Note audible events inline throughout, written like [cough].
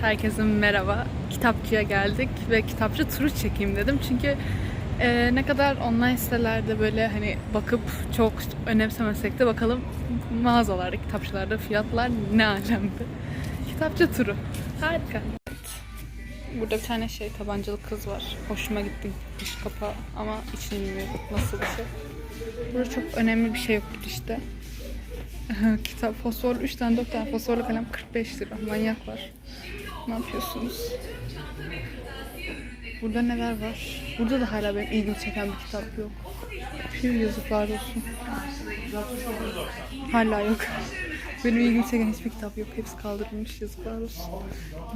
herkese merhaba. Kitapçıya geldik ve kitapçı turu çekeyim dedim. Çünkü e, ne kadar online sitelerde böyle hani bakıp çok önemsemesek de bakalım mağazalarda, kitapçılarda fiyatlar ne alemde. Kitapçı turu. Harika. Burada bir tane şey tabancalı kız var. Hoşuma gitti dış kapağı ama içini bilmiyorum nasıl bir şey. Burada çok önemli bir şey yok işte. [laughs] Kitap fosforlu 3 tane 4 tane fosforlu kalem 45 lira. Manyak var. Ne yapıyorsunuz? Burada neler var? Burada da hala benim ilgimi çeken bir kitap yok. Bir yazıklar olsun. Hala yok. Benim ilgimi çeken hiçbir kitap yok. Hepsi kaldırılmış yazıklar olsun.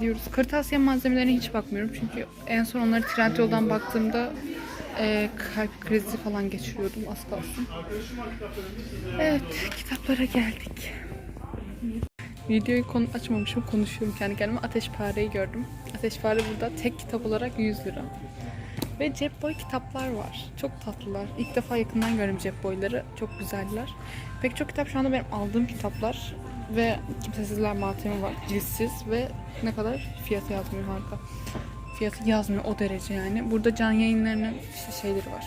Diyoruz. Kırtasiye malzemelerine hiç bakmıyorum. Çünkü en son onları Trendyol'dan baktığımda e, kalp krizi falan geçiriyordum az kalsın. Evet, kitaplara geldik. Videoyu konu açmamışım, konuşuyorum kendi kendime. Ateşpare'yi gördüm. Ateşpare burada tek kitap olarak 100 lira. Ve cep boy kitaplar var. Çok tatlılar. İlk defa yakından gördüm cep boyları. Çok güzeller. Pek çok kitap şu anda benim aldığım kitaplar. Ve kimsesizler matemi var. Cilsiz ve ne kadar fiyatı yazmıyor harika. Fiyatı yazmıyor o derece yani. Burada can yayınlarının şeyleri var.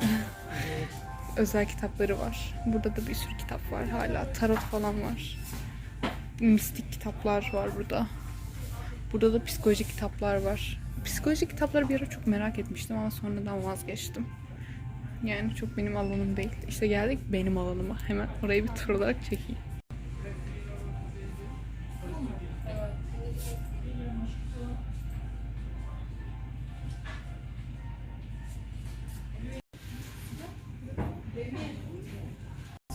[laughs] Özel kitapları var. Burada da bir sürü kitap var hala. Tarot falan var. Mistik kitaplar var burada. Burada da psikolojik kitaplar var. Psikolojik kitapları bir ara çok merak etmiştim ama sonradan vazgeçtim. Yani çok benim alanım değil. İşte geldik benim alanıma. Hemen orayı bir tur olarak çekeyim.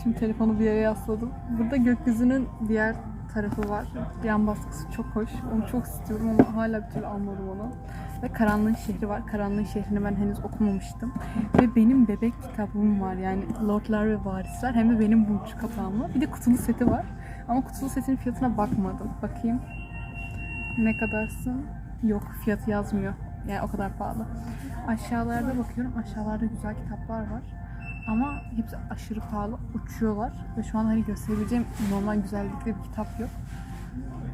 Şimdi telefonu bir yere yasladım. Burada gökyüzünün diğer tarafı var. Yan baskısı çok hoş. Onu çok istiyorum ama hala bir türlü almadım onu. Ve Karanlığın Şehri var. Karanlığın Şehri'ni ben henüz okumamıştım. Ve benim bebek kitabım var. Yani Lordlar ve Varisler. Hem de benim burcu kapağımla. Bir de kutulu seti var. Ama kutulu setin fiyatına bakmadım. Bakayım. Ne kadarsın? Yok fiyatı yazmıyor. Yani o kadar pahalı. Aşağılarda bakıyorum. Aşağılarda güzel kitaplar var. Ama hepsi aşırı pahalı. Uçuyorlar. Ve şu an hani gösterebileceğim normal güzellikte bir kitap yok.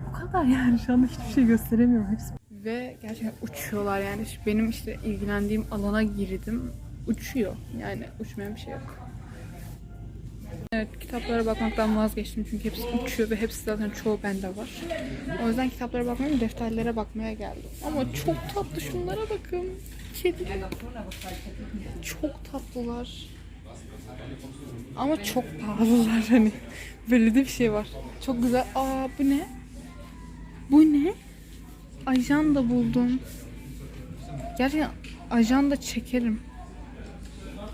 O kadar yani şu anda hiçbir şey gösteremiyorum. Hepsi ve gerçekten uçuyorlar yani. Benim işte ilgilendiğim alana girdim. Uçuyor. Yani uçmayan bir şey yok. Evet kitaplara bakmaktan vazgeçtim çünkü hepsi uçuyor ve hepsi zaten çoğu bende var. O yüzden kitaplara bakmıyorum defterlere bakmaya geldim. Ama çok tatlı şunlara bakın. Kediler. Çok tatlılar. Ama çok pahalılar hani. Böyle de bir şey var. Çok güzel. Aa bu ne? Bu ne? Ajan da buldum. Gerçekten ajan da çekerim.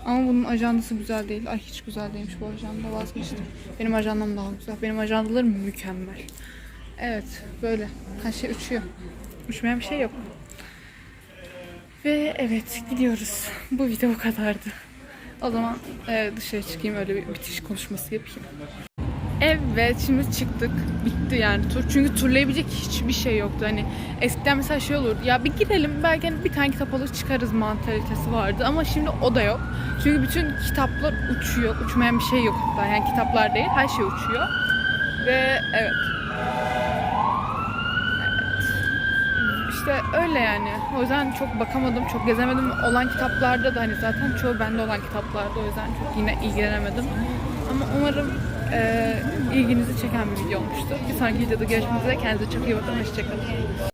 Ama bunun ajandası güzel değil. Ay hiç güzel değilmiş bu ajanda vazgeçtim. Benim ajandam daha güzel. Benim ajandalarım mükemmel. Evet böyle. Her şey uçuyor. Uçmayan bir şey yok. Ve evet gidiyoruz. Bu video bu kadardı. O zaman e, dışarı çıkayım öyle bir bitiş konuşması yapayım. Evet şimdi çıktık. Bitti yani tur. Çünkü turlayabilecek hiçbir şey yoktu. Hani eskiden mesela şey olur. Ya bir girelim belki hani bir tane kitap alır çıkarız mantalitesi vardı. Ama şimdi o da yok. Çünkü bütün kitaplar uçuyor. Uçmayan bir şey yok. Yani kitaplar değil her şey uçuyor. Ve evet. İşte öyle yani. O yüzden çok bakamadım, çok gezemedim. Olan kitaplarda da hani zaten çoğu bende olan kitaplardı. O yüzden çok yine ilgilenemedim. Ama umarım e, ilginizi çeken bir video olmuştur. Bir sonraki videoda görüşmek üzere. Kendinize çok iyi bakın. Hoşçakalın.